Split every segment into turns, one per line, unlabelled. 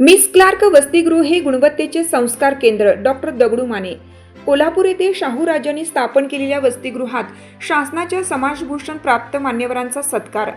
Miss Clark वसतिगृह हे गुणवत्तेचे संस्कार केंद्र डॉक्टर दगडू माने. कोल्हापूर येथे शाहू राजांनी स्थापन केलेल्या वसतिगृहात शासनाच्या समाजभूषण प्राप्त मान्यवरांचा सत्कार.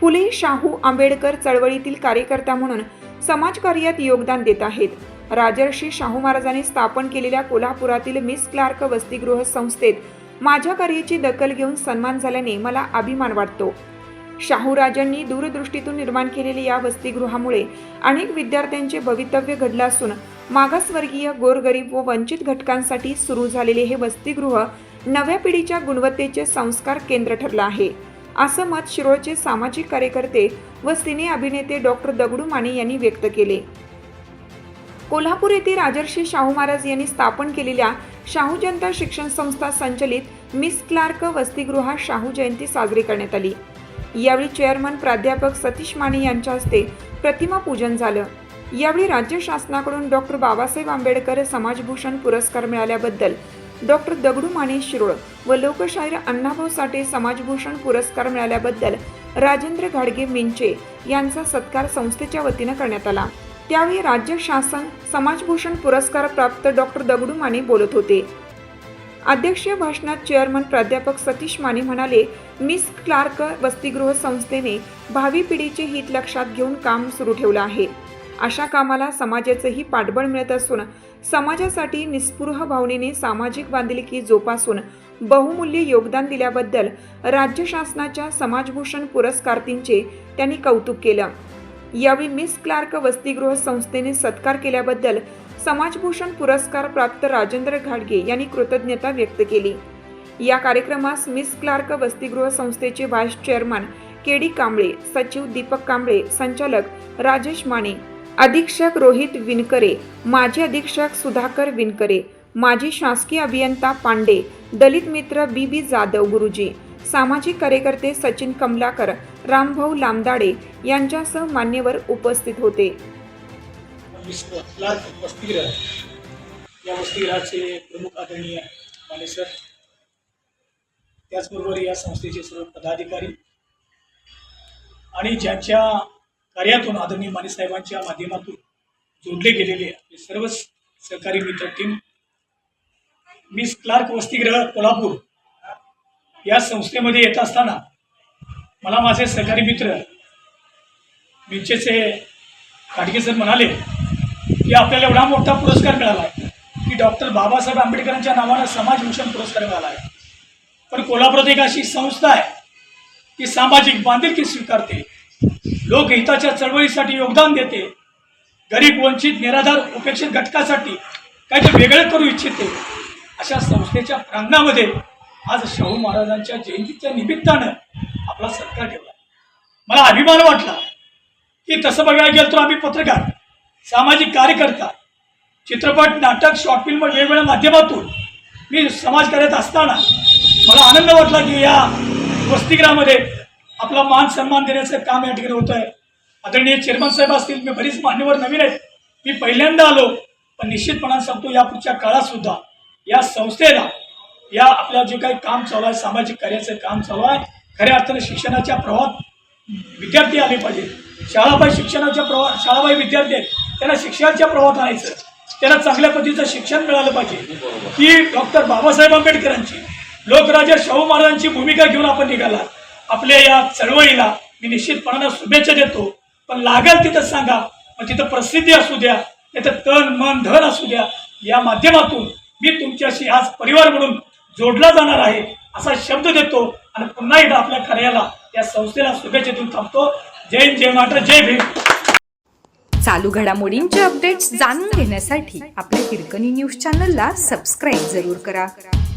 फुले शाहू आंबेडकर चळवळीतील कार्यकर्ता म्हणून समाजकार्यात योगदान देत आहेत. राजर्षी शाहू महाराजांनी स्थापन केलेल्या कोल्हापुरातील मिस क्लार्क वसतिगृह संस्थेत माझ्या कार्याची दखल घेऊन सन्मान झाल्याने मला अभिमान वाटतो. शाहूराजांनी दूरदृष्टीतून निर्माण केलेल्या या वसतिगृहामुळे अनेक विद्यार्थ्यांचे भवितव्य घडलं असून मागासवर्गीय गोरगरीब व वंचित घटकांसाठी सुरू झालेले हे वसतिगृह नव्या पिढीच्या गुणवत्तेचे संस्कार केंद्र ठरलं आहे. असं मत शिरोळचे सामाजिक कार्यकर्ते व सिने अभिनेते डॉक्टर दगडू माने यांनी व्यक्त केले. कोल्हापूर येथे राजर्षी शाहू महाराज यांनी स्थापन केलेल्या शाहू जनता शिक्षण संस्था संचलित मिस क्लार्क वसतिगृहात शाहू जयंती साजरी करण्यात आली. यावेळी चेअरमन प्राध्यापक सतीश माने यांच्या हस्ते प्रतिमा पूजन झालं. यावेळी राज्य शासनाकडून डॉक्टर बाबासाहेब आंबेडकर समाजभूषण पुरस्कार मिळाल्याबद्दल डॉक्टर दगडू माने शिरोळ व लोकशाहीर अण्णाभाऊ साठे समाजभूषण पुरस्कार मिळाल्याबद्दल राजेंद्र घाडगे मिंचे यांचा सत्कार संस्थेच्या वतीनं करण्यात आला. त्यावेळी राज्य शासन समाजभूषण पुरस्कार प्राप्त डॉक्टर दगडू माने बोलत होते. अध्यक्षीय भाषणात चेअरमन प्राध्यापक सतीश माने म्हणाले मिस क्लार्क वसतिगृह संस्थेने भावी पिढीचे हित लक्षात घेऊन काम सुरू ठेवलं आहे. अशा कामाला समाजाचंही पाठबळ मिळत असून समाजासाठी निस्पृह भावनेने सामाजिक बांधिलकी जोपासून बहुमूल्य योगदान दिल्याबद्दल राज्य शासनाच्या समाजभूषण पुरस्कारार्थींचे त्यांनी कौतुक केलं. यावेळी मिस क्लार्क वसतिगृह संस्थेने सत्कार केल्याबद्दल समाजभूषण पुरस्कार प्राप्त राजेंद्र घाडगे यांनी कृतज्ञता व्यक्त केली. या कार्यक्रमास मिस क्लार्क वसतिगृह संस्थेचे vice chairman K D Kamble सचिव दीपक कांबळे संचालक राजेश माने अधीक्षक रोहित विनकरे माजी अधीक्षक सुधाकर विनकरे माजी शासकीय अभियंता पांडे दलित मित्र बी बी जाधव गुरुजी सामाजिक कार्यकर्ते सचिन कमलाकर रामभाऊ लांबदाडे यांच्यासह मान्यवर उपस्थित होते.
या वसतिगृहाचे प्रमुख आदरणीय माने सर त्याचबरोबर या संस्थेचे सर्व पदाधिकारी आणि ज्यांच्या कार्यातून आदरणीय मानेसाहेबांच्या माध्यमातून जोडले गेलेले आपले सर्व सहकारी मित्र टीम मिस क्लार्क वसतिगृह कोल्हापूर या संस्थेमध्ये येत असताना मला माझे सहकारी मित्र मिरचेचे खाडगे सर म्हणाले की आपल्याला एवढा मोठा पुरस्कार मिळाला आहे की डॉक्टर बाबासाहेब आंबेडकरांच्या नावानं समाजभूषण पुरस्कार मिळाला आहे. पण कोल्हापुरात एक अशी संस्था आहे की सामाजिक बांधिलकी स्वीकारते. लोकहिताच्या चळवळीसाठी योगदान देते. गरीब वंचित निराधार उपेक्षित घटकासाठी काहीतरी वेगळं करू इच्छिते. अशा संस्थेच्या प्रांगणामध्ये आज शाहू महाराजांच्या जयंतीच्या निमित्तानं आपला सत्कार ठेवला. मला अभिमान वाटला की तसं बघायला गेलं तर आम्ही पत्रकार सामाजिक कार्यकर्ता चित्रपट नाटक शॉर्ट फिल्म वेगवेगळ्या माध्यमातून मी समाजकार्यात असताना मला आनंद वाटला की या वसतिगृहामध्ये आपला मान सन्मान देण्याचं काम या ठिकाणी होत आहे आदरणीय चेअरमन साहेब असतील मी बरीच मान्यवर नवीन आहेत. मी पहिल्यांदा आलो पण निश्चितपणाने सांगतो या पुढच्या काळात सुद्धा या संस्थेला या आपलं जे काही काम चालू आहे सामाजिक कार्याचं काम चालू आहे खऱ्या अर्थानं शिक्षणाच्या प्रवाहात विद्यार्थी आले पाहिजेत. शाळाबाई शिक्षणाच्या प्रवाह शाळाबाई विद्यार्थी आहेत त्यांना शिक्षणाच्या प्रवाहात आणायचं. त्यांना चांगल्या पद्धतीचं शिक्षण मिळालं पाहिजे. ही डॉक्टर बाबासाहेब आंबेडकरांची लोकराजा शाहू महाराजांची भूमिका घेऊन आपण निघाला. आपल्या या चळवळीला मी निश्चितपणानं शुभेच्छा देतो. पण लागेल तिथं सांगा मग तिथं प्रसिद्धी असू द्या तिथं तन मन धन असू द्या या माध्यमातून मी तुमच्याशी आज परिवार म्हणून जोडला जाणार आहे असा शब्द देतो आणि पुन्हा एकदा आपल्या कार्याला या संस्थेला शुभेच्छा देऊन थांबतो. जय जय मात्र जय भीम.
चालू घडामोडींचे अपडेट्स जाणून घेण्यासाठी आपल्या हिरकणी न्यूज चॅनलला सबस्क्राईब जरूर करा.